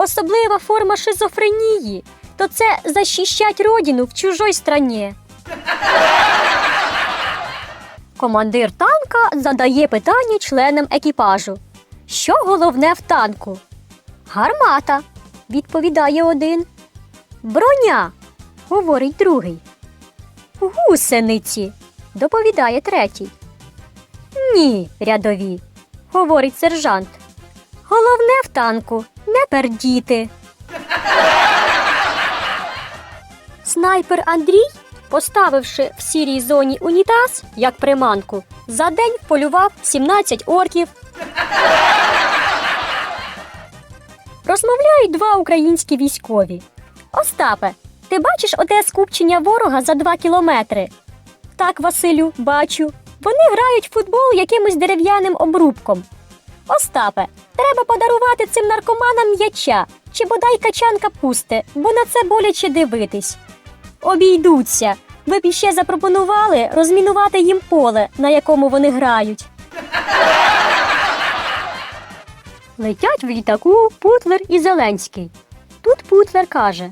особлива форма шизофренії, то це защищать родину в чужой стране. Командир танка задає питання членам екіпажу. Що головне в танку? Гармата, відповідає один. Броня, говорить другий. Гусениці, доповідає третій. Ні, рядові, говорить сержант. Головне в танку не пердіти. Снайпер Андрій, поставивши в сірій зоні унітаз як приманку, за день полював 17 орків. Розмовляють два українські військові. Остапе, ти бачиш оте скупчення ворога за два кілометри? Так, Василю, бачу. Вони грають в футбол якимось дерев'яним обрубком. Остапе, треба подарувати цим наркоманам м'яча чи бодай качан капусти, бо на це боляче дивитись. Обійдуться. Ви б іще запропонували розмінувати їм поле, на якому вони грають. Летять в літаку Путлер і Зеленський. Тут Путлер каже: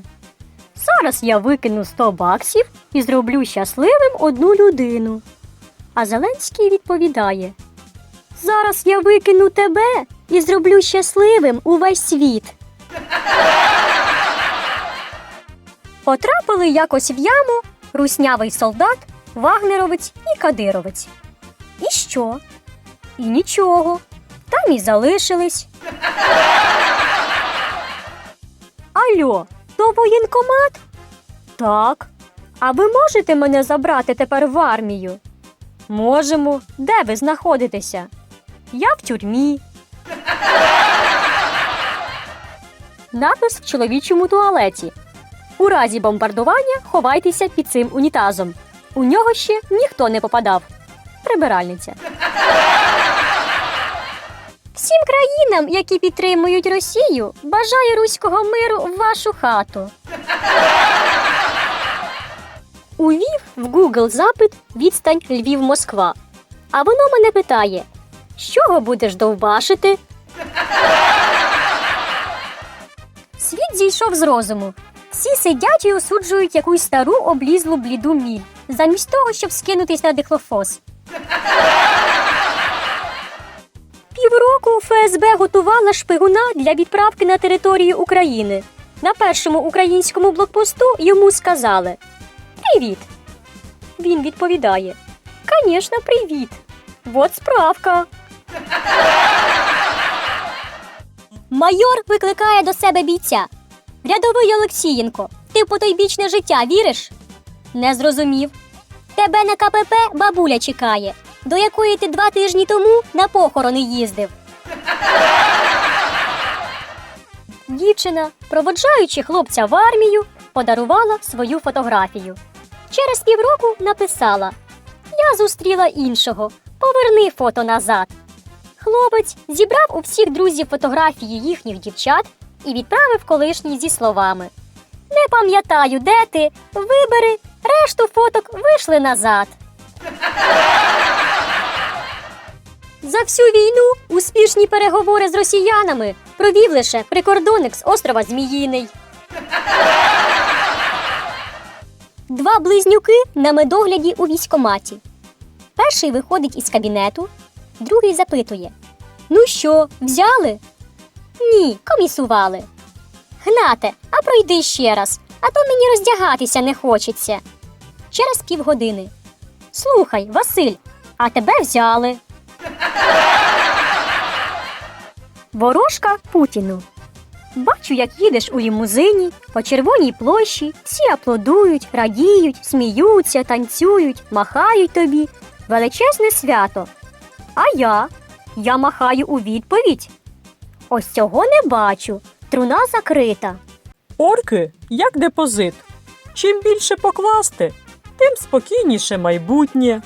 Зараз я викину 100 баксів і зроблю щасливим одну людину. А Зеленський відповідає: Зараз я викину тебе і зроблю щасливим увесь світ. Потрапили якось в яму руснявий солдат, вагнеровець і кадировець. І що? І нічого. Там і залишились. Альо, то воєнкомат? Так. А ви можете мене забрати тепер в армію? Можемо. Де ви знаходитеся? Я в тюрмі. Напис в чоловічому туалеті. У разі бомбардування ховайтеся під цим унітазом. У нього ще ніхто не попадав. Прибиральниця. Всім країнам, які підтримують Росію, бажаю руського миру в вашу хату. Увів в Google запит відстань Львів-Москва. А воно мене питає: з чого будеш довбашити? Світ зійшов з розуму. Всі сидять і осуджують якусь стару облізлу бліду міль, замість того, щоб скинутись на дихлофос. Півроку ФСБ готувала шпигуна для відправки на територію України. На першому українському блокпосту йому сказали Привіт. Він відповідає: Звісно, привіт. Вот справка. Майор викликає до себе бійця. Рядовий Олексієнко, ти в потойбічне життя віриш? Не зрозумів. Тебе на КПП бабуля чекає, до якої ти два тижні тому на похорони їздив. Дівчина, проводжаючи хлопця в армію, подарувала свою фотографію. Через півроку написала: Я зустріла іншого. Поверни фото назад. Хлопець зібрав у всіх друзів фотографії їхніх дівчат і відправив колишній зі словами: Не пам'ятаю, де ти, вибери, решту фоток вийшли назад. За всю війну успішні переговори з росіянами провів лише прикордонник з острова Зміїний. Два близнюки на медогляді у військоматі. Перший виходить із кабінету, другий запитує: Ну що, взяли? Ні, комісували. Гнате, а пройди ще раз, а то мені роздягатися не хочеться. Через півгодини. Слухай, Василь, а тебе взяли. Ворожка Путіну. Бачу, як їдеш у лімузині по червоній площі, всі аплодують, радіють, сміються, танцюють, махають тобі. Величезне свято. А я? Я махаю у відповідь. Ось цього не бачу. Труна закрита. Орки як депозит. Чим більше покласти, тим спокійніше майбутнє.